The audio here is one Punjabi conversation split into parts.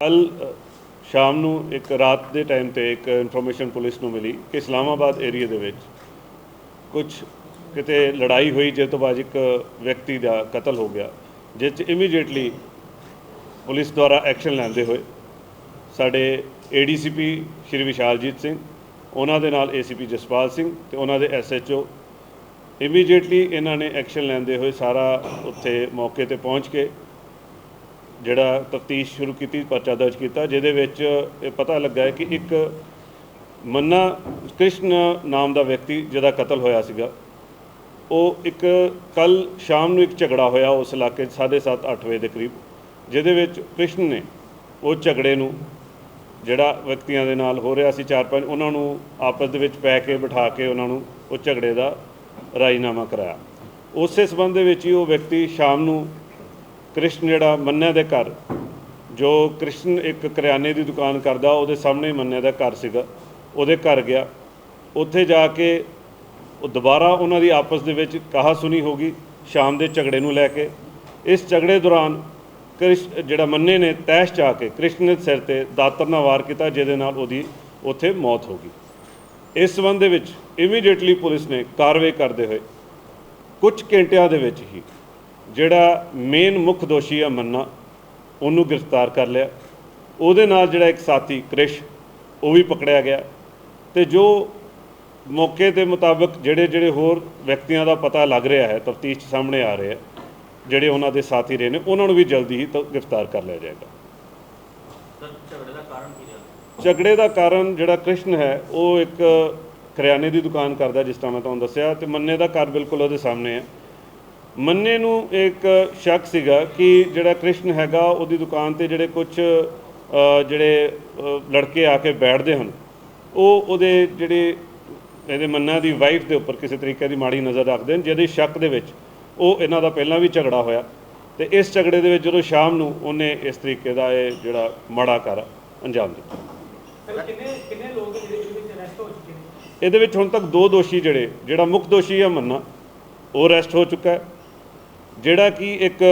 ਕੱਲ ਸ਼ਾਮ ਨੂੰ ਇੱਕ ਰਾਤ ਦੇ ਟਾਈਮ ਤੇ ਇੱਕ ਇਨਫੋਰਮੇਸ਼ਨ ਪੁਲਿਸ ਨੂੰ ਮਿਲੀ ਕਿ ਇਸਲਾਮਾਬਾਦ ਏਰੀਆ ਦੇ ਵਿੱਚ ਕੁਝ ਕਿਤੇ ਲੜਾਈ ਹੋਈ, ਜਿਸ ਤੋਂ ਬਾਅਦ ਇੱਕ ਵਿਅਕਤੀ ਦਾ ਕਤਲ ਹੋ ਗਿਆ, ਜਿਸ 'ਚ ਇਮੀਡੀਏਟਲੀ ਪੁਲਿਸ ਦੁਆਰਾ ਐਕਸ਼ਨ ਲੈਂਦੇ ਹੋਏ ਸਾਡੇ ਏਡੀਸੀਪੀ ਸ਼੍ਰੀ ਵਿਸ਼ਾਲਜੀਤ ਸਿੰਘ, ਉਹਨਾਂ ਦੇ ਨਾਲ ਏਸੀਪੀ ਜਸਪਾਲ ਸਿੰਘ ਤੇ ਉਹਨਾਂ ਦੇ ਐਸਐਚਓ ਇਮੀਡੀਏਟਲੀ ਇਹਨਾਂ ਨੇ ਐਕਸ਼ਨ ਲੈਂਦੇ ਹੋਏ ਸਾਰਾ ਉੱਥੇ ਮੌਕੇ ਤੇ ਪਹੁੰਚ ਕੇ ਜਿਹੜਾ ਤਫਤੀਸ਼ ਸ਼ੁਰੂ ਕੀਤੀ, ਪਰਚਾ ਦਰਜ ਕੀਤਾ, ਜਿਹਦੇ ਵਿੱਚ ਇਹ ਪਤਾ ਲੱਗਾ ਹੈ ਕਿ ਇੱਕ ਮੰਨਾ ਕ੍ਰਿਸ਼ਨ ਨਾਮ ਦਾ ਵਿਅਕਤੀ ਜਿਹਦਾ ਕਤਲ ਹੋਇਆ ਸੀਗਾ, ਉਹ ਇੱਕ ਕੱਲ ਸ਼ਾਮ ਨੂੰ ਇੱਕ ਝਗੜਾ ਹੋਇਆ ਉਸ ਇਲਾਕੇ 'ਚ ਸਾਢੇ ਸੱਤ 8 ਵਜੇ ਦੇ ਕਰੀਬ, ਜਿਹਦੇ ਵਿੱਚ ਕ੍ਰਿਸ਼ਨ ਨੇ ਉਹ ਝਗੜੇ ਨੂੰ ਜਿਹੜਾ ਵਿਅਕਤੀਆਂ ਦੇ ਨਾਲ ਹੋ ਰਿਹਾ ਸੀ ਚਾਰ ਪੰਜ, ਉਹਨਾਂ ਨੂੰ ਆਪਸ ਦੇ ਵਿੱਚ ਪੈ ਕੇ ਬਿਠਾ ਕੇ ਉਹਨਾਂ ਨੂੰ ਉਹ ਝਗੜੇ ਦਾ ਰਾਜੀਨਾਮਾ ਕਰਾਇਆ। ਉਸੇ ਸਬੰਧ ਦੇ ਵਿੱਚ ਹੀ ਉਹ ਵਿਅਕਤੀ ਸ਼ਾਮ ਨੂੰ ਕ੍ਰਿਸ਼ਨ ਜਿਹੜਾ ਮੰਨਿਆ ਦੇ ਘਰ, ਜੋ ਕ੍ਰਿਸ਼ਨ ਇੱਕ ਕਰਿਆਨੇ ਦੀ ਦੁਕਾਨ ਕਰਦਾ, ਉਹਦੇ ਸਾਹਮਣੇ ਮੰਨਿਆ ਦਾ ਘਰ ਸੀਗਾ, ਉਹਦੇ ਘਰ ਗਿਆ। ਉੱਥੇ ਜਾ ਕੇ ਉਹ ਦੁਬਾਰਾ ਉਹਨਾਂ ਦੀ ਆਪਸ ਦੇ ਵਿੱਚ ਕਹਾ ਸੁਣੀ ਹੋਗੀ ਸ਼ਾਮ ਦੇ ਝਗੜੇ ਨੂੰ ਲੈ ਕੇ। ਇਸ ਝਗੜੇ ਦੌਰਾਨ ਕ੍ਰਿਸ਼ ਜਿਹੜਾ ਮੰਨੇ ਨੇ ਤੈਸ਼ ਚ ਕੇ, ਕ੍ਰਿਸ਼ਨ ਦੇ ਸਿਰ ਤੇ ਦਾਤਰ ਨਾਲ ਵਾਰ ਕੀਤਾ, ਜਿਹਦੇ ਨਾਲ ਉਹਦੀ ਉੱਥੇ ਮੌਤ ਹੋ ਗਈ। ਇਸ ਸਬੰਧ ਦੇ ਵਿੱਚ ਇਮੀਡੀਏਟਲੀ ਪੁਲਿਸ ਨੇ ਕਾਰਵਾਈ ਕਰਦੇ ਹੋਏ ਕੁਝ ਘੰਟਿਆਂ ਦੇ ਵਿੱਚ ਹੀ ਜਿਹੜਾ ਮੇਨ ਮੁੱਖ ਦੋਸ਼ੀ ਆ ਮੰਨਾ ਉਹਨੂੰ ਗ੍ਰਿਫਤਾਰ ਕਰ ਲਿਆ। ਉਹਦੇ ਨਾਲ ਜਿਹੜਾ ਇੱਕ ਸਾਥੀ ਕ੍ਰਿਸ਼ ਉਹ ਵੀ ਪਕੜਿਆ ਗਿਆ। ਤੇ ਜੋ ਮੌਕੇ ਦੇ ਮੁਤਾਬਕ ਜਿਹੜੇ ਜਿਹੜੇ ਹੋਰ ਵਿਅਕਤੀਆਂ ਦਾ ਪਤਾ ਲੱਗ ਰਿਹਾ ਹੈ ਤਫਤੀਸ਼ ਸਾਹਮਣੇ ਆ ਰਿਹਾ ਹੈ ਜਿਹੜੇ ਉਹਨਾਂ ਦੇ ਸਾਥੀ ਰਹੇ ਨੇ ਉਹਨਾਂ ਨੂੰ ਵੀ ਜਲਦੀ ਹੀ ਗ੍ਰਿਫਤਾਰ ਕਰ ਲਿਆ ਜਾਏਗਾ। ਸਰ ਝਗੜੇ ਦਾ ਕਾਰਨ ਕੀ ਰਿਹਾ? ਝਗੜੇ ਦਾ ਕਾਰਨ ਜਿਹੜਾ ਕ੍ਰਿਸ਼ਨ ਹੈ ਉਹ ਇੱਕ ਕਰਿਆਨੇ ਦੀ ਦੁਕਾਨ ਕਰਦਾ ਜਿਸ ਤਰ੍ਹਾਂ ਮੈਂ ਤੁਹਾਨੂੰ ਦੱਸਿਆ ਤੇ ਮੰਨੇ ਦਾ ਘਰ ਬਿਲਕੁਲ ਉਹਦੇ ਸਾਹਮਣੇ ਹੈ। ਮੰਨੇ ਨੂੰ ਇੱਕ ਸ਼ੱਕ ਸੀਗਾ ਕਿ ਜਿਹੜਾ ਕ੍ਰਿਸ਼ਨ ਹੈਗਾ ਉਹਦੀ ਦੁਕਾਨ ਤੇ ਜਿਹੜੇ ਕੁਝ ਜਿਹੜੇ ਲੜਕੇ ਆ ਕੇ ਬੈਠਦੇ ਹਨ ਉਹ ਉਹਦੇ ਜਿਹੜੇ ਇਹਦੇ ਮੰਨਾ ਦੀ ਵਾਈਫ ਦੇ ਉੱਪਰ ਕਿਸੇ ਤਰੀਕੇ ਦੀ ਮਾੜੀ ਨਜ਼ਰ ਰੱਖਦੇ ਹਨ ਜਿਹਦੇ ਸ਼ੱਕ ਦੇ ਵਿੱਚ ਉਹ ਇਹਨਾਂ ਦਾ ਪਹਿਲਾਂ ਵੀ ਝਗੜਾ ਹੋਇਆ ਤੇ ਇਸ ਝਗੜੇ ਦੇ ਵਿੱਚ ਜਦੋਂ ਸ਼ਾਮ ਨੂੰ ਉਹਨੇ ਇਸ ਤਰੀਕੇ ਦਾ ਇਹ ਜਿਹੜਾ ਮਾੜਾ ਕਰ ਅੰਜਾਮ ਦਿੱਤਾ। ਕਿੰਨੇ ਕਿੰਨੇ ਲੋਕ ਜਿਹੜੇ ਇਹਦੇ ਵਿੱਚ ਅਰੈਸਟ ਹੋ ਚੁੱਕੇ ਨੇ? ਇਹਦੇ ਵਿੱਚ ਹੁਣ ਤੱਕ ਦੋ ਦੋਸ਼ੀ ਜਿਹੜੇ ਜਿਹੜਾ ਮੁੱਖ ਦੋਸ਼ੀ ਹੈ ਮੰਨਾ ਉਹ ਅਰੈਸਟ ਹੋ ਚੁੱਕਾ ਹੈ। ਜਿਹੜਾ ਕਿ ਇੱਕ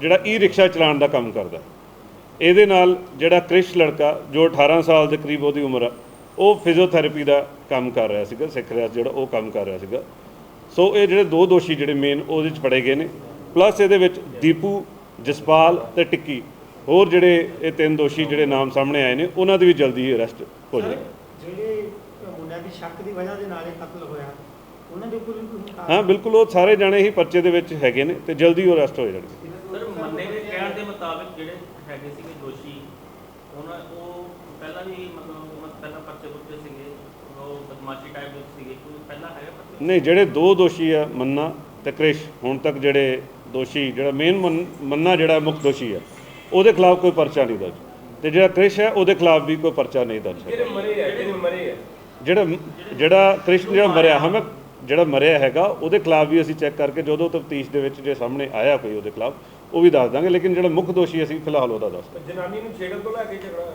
ਜਿਹੜਾ ਈ ਰਿਕਸ਼ਾ ਚਲਾਉਣ ਦਾ ਕੰਮ ਕਰਦਾ। ਇਹਦੇ ਨਾਲ ਜਿਹੜਾ ਕ੍ਰਿਸ਼ ਲੜਕਾ ਜੋ 18 ਸਾਲ ਦੇ ਕਰੀਬ ਉਹਦੀ ਉਮਰ ਆ ਉਹ ਫਿਜ਼ੀਓਥੈਰੇਪੀ ਦਾ ਕੰਮ ਕਰ ਰਿਹਾ ਸੀਗਾ ਸਿੱਖ ਰਿਹਾ ਜਿਹੜਾ ਉਹ ਕੰਮ ਕਰ ਰਿਹਾ ਸੀਗਾ। ਸੋ ਇਹ ਜਿਹੜੇ ਦੋ ਦੋਸ਼ੀ ਜਿਹੜੇ ਮੇਨ ਉਹਦੇ ਵਿੱਚ ਫੜੇ ਗਏ ਨੇ। ਪਲੱਸ ਇਹਦੇ ਵਿੱਚ ਦੀਪੂ ਜਸਪਾਲ ਤੇ ਟਿੱਕੀ। ਹੋਰ ਜਿਹੜੇ ਇਹ ਤਿੰਨ ਦੋਸ਼ੀ ਜਿਹੜੇ ਨਾਮ ਸਾਹਮਣੇ ਆਏ ਨੇ ਉਹਨਾਂ ਦੀ ਵੀ ਜਲਦੀ ਅਰੈਸਟ ਹੋ ਸਰ, ਜਾਏਗੀ। ਜਿਹੜੇ ਮੁੰਡਿਆਂ ਦੀ ਸ਼ੱਕ ਦੀ ਵਜ੍ਹਾ ਦੇ ਨਾਲ ਇਹ ਕਤਲ ਹੋਇਆ। ਉਹਨਾਂ ਦੇ ਉੱਪਰ ਵੀ ਕੋਈ ਕਾਰਵਾਈ- ਹਾਂ ਬਿਲਕੁਲ ਉਹ ਸਾਰੇ ਜਾਣੇ ਹੀ ਪਰਚੇ ਦੇ ਵਿੱਚ ਹੈਗੇ ਨੇ ਤੇ ਜਲਦੀ ਉਹ ਅਰੈਸਟ ਹੋ ਜਾਣਗੇ। ਸਰ ਮੰਨੇ ਦੇ ਕਹਿਣ ਦੇ ਮੁਤਾਬਿਕ ਜਿਹੜੇ ਹੈਗੇ ਸੀਗੇ ਦੋਸ਼ੀ ਉਹਨਾਂ ਉਹ ਪਹਿਲਾਂ ਵੀ ਮਤਲਬ ਉਹਨਾਂ ਪਹਿਲਾਂ ਪਰਚੇ ਪੁਰਚੇ ਸੀਗੇ ਉਹ ਬਦਮਾਸ਼ੀ ਟਾਈਪ ਦੇ ਸੀਗੇ ਕੋਈ ਪਹਿਲਾਂ ਹੈਗਾ ਪਰਚੇ? ਨਹੀਂ ਜਿਹੜੇ ਦੋ ਦੋਸ਼ੀ ਆ ਮੰਨਾ ਤੇ ਕ੍ਰਿਸ਼ ਹੁਣ ਤੱਕ ਜਿਹੜੇ ਦੋਸ਼ੀ ਜਿਹੜਾ ਮੇਨ ਮੰਨਾ ਜਿਹੜਾ ਮੁੱਖ ਦੋਸ਼ੀ ਆ ਉਹਦੇ ਖਿਲਾਫ ਕੋਈ ਪਰਚਾ ਨਹੀਂ ਦਰਜ। ਤੇ ਜਿਹੜਾ ਕ੍ਰਿਸ਼ ਹੈ ਉਹਦੇ ਖਿਲਾਫ ਵੀ ਕੋਈ ਪਰਚਾ ਨਹੀਂ ਦਰਜ ਜਿਹੜੇ ਮਰੇ ਆ ਜਿਹੜੇ ਮਰੇ ਆ। ਜਿਹੜਾ ਜਿਹੜਾ ਕ੍ਰਿਸ਼ ਜਿਹੜਾ ਮਰਿਆ ਹਮੇ ਜਿਹੜਾ ਮਰਿਆ ਹੈਗਾ ਉਹਦੇ ਖਿਲਾਫ ਵੀ ਅਸੀਂ ਚੈੱਕ ਕਰਕੇ ਜਦੋਂ ਤਫਤੀਸ਼ ਦੇ ਵਿੱਚ ਜੇ ਸਾਹਮਣੇ ਆਇਆ ਕੋਈ ਉਹਦੇ ਖਿਲਾਫ ਉਹ ਵੀ ਦੱਸ ਦਾਂਗੇ ਲੇਕਿਨ ਜਿਹੜਾ ਮੁੱਖ ਦੋਸ਼ੀ ਅਸੀਂ ਫਿਲਹਾਲ ਉਹਦਾ ਦੱਸ ਦਾਂਗੇ। ਜਨਾਨੀ ਨੂੰ ਛੇੜਨ ਤੋਂ ਲੈ ਕੇ ਝਗੜਾ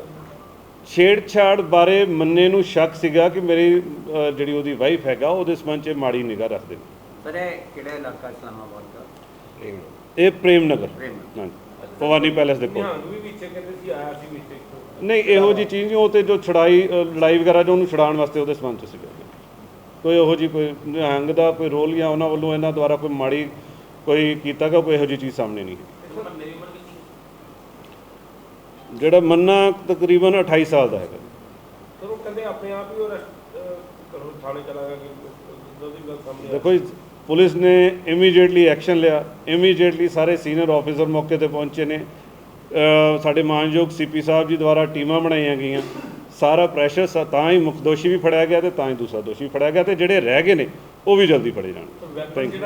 ਛੇੜਛਾੜ ਬਾਰੇ ਮੰਨੇ ਨੂੰ ਸ਼ੱਕ ਸੀਗਾ ਕਿ ਮੇਰੀ ਜਿਹੜੀ ਉਹਦੀ ਵਾਈਫ ਹੈਗਾ ਉਹਦੇ ਸੰਬੰਧ 'ਚ ਮਾੜੀ ਨਿਗਾਹ ਰੱਖਦੇ ਨੇ। ਸਰ ਇਹ ਕਿਹੜਾ ਇਲਾਕਾ ਇਸਲਾਮਾਬਾਦ ਦਾ? ਇਹ ਪ੍ਰੇਮ ਨਗਰ ਹਾਂਜੀ। ਭਵਾਨੀ ਪੈਲੇਸ ਦੇ ਕੋਲ। ਵੀ ਵਿੱਚ ਕਹਿੰਦੇ ਸੀ ਆਇਆ ਸੀ ਵਿੱਚ ਨਹੀਂ ਇਹੋ ਜੀ ਚੀਜ਼ ਨਹੀਂ ਉਹ ਤੇ ਜੋ ਛੜਾਈ ਲੜਾਈ ਵਗੈਰਾ ਜੋ ਉਹਨੂੰ ਛਡਾਉਣ ਵਾਸਤੇ ਉਹਦੇ ਸੰਬੰਧ 'ਚ ਸੀਗਾ। ਕੋਈ ਉਹੋ ਜੀ ਕੋਈ ਨਿਹੰਗ ਦਾ ਕੋਈ ਰੋਲ ਜਾਂ ਉਹਨਾਂ ਵੱਲੋਂ ਇਹਨਾਂ ਦੁਆਰਾ ਕੋਈ ਮਾੜੀ ਕੋਈ ਕੀਤਾ ਗਿਆ ਕੋਈ ਇਹੋ ਜੀ ਚੀਜ਼ ਸਾਹਮਣੇ ਨਹੀਂ ਜਿਹੜਾ ਮੰਨਾ ਤਕਰੀਬਨ 28 ਸਾਲ ਦਾ ਹੈਗਾ। ਸਰ ਉਹ ਕਹਿੰਦੇ ਆਪਣੇ ਆਪ ਹੀ ਉਹ ਘਰੋਂ ਥਾਣੇ ਚਲਾ ਗਿਆ ਕਿ ਗੱਲ ਸਾਹਮਣੇ। ਦੇਖੋ ਜੀ, ਪੁਲਿਸ ਨੇ ਇਮੀਡੀਏਟਲੀ ਐਕਸ਼ਨ ਲਿਆ। ਇਮੀਡੀਏਟਲੀ ਸਾਰੇ ਸੀਨੀਅਰ ਆਫੀਸਰ ਮੌਕੇ ਤੇ ਪਹੁੰਚੇ ਨੇ। ਸਾਡੇ ਮਾਨਯੋਗ ਸੀਪੀ ਸਾਹਿਬ ਜੀ ਦੁਆਰਾ ਟੀਮਾਂ ਬਣਾਈਆਂ ਗਈਆਂ। ਸਾਰਾ ਪ੍ਰੈਸ਼ਰ ਤਾਂ ਹੀ ਮੁੱਖ ਦੋਸ਼ੀ ਵੀ ਫੜਿਆ ਗਿਆ ਤੇ ਤਾਂ ਹੀ ਦੂਸਰਾ ਦੋਸ਼ੀ ਵੀ ਫੜਿਆ ਗਿਆ ਤੇ ਜਿਹੜੇ ਰਹਿ ਗਏ ਨੇ ਉਹ ਵੀ ਜਲਦੀ ਫੜੇ ਜਾਣ ਥੈਂਕ ਯੂ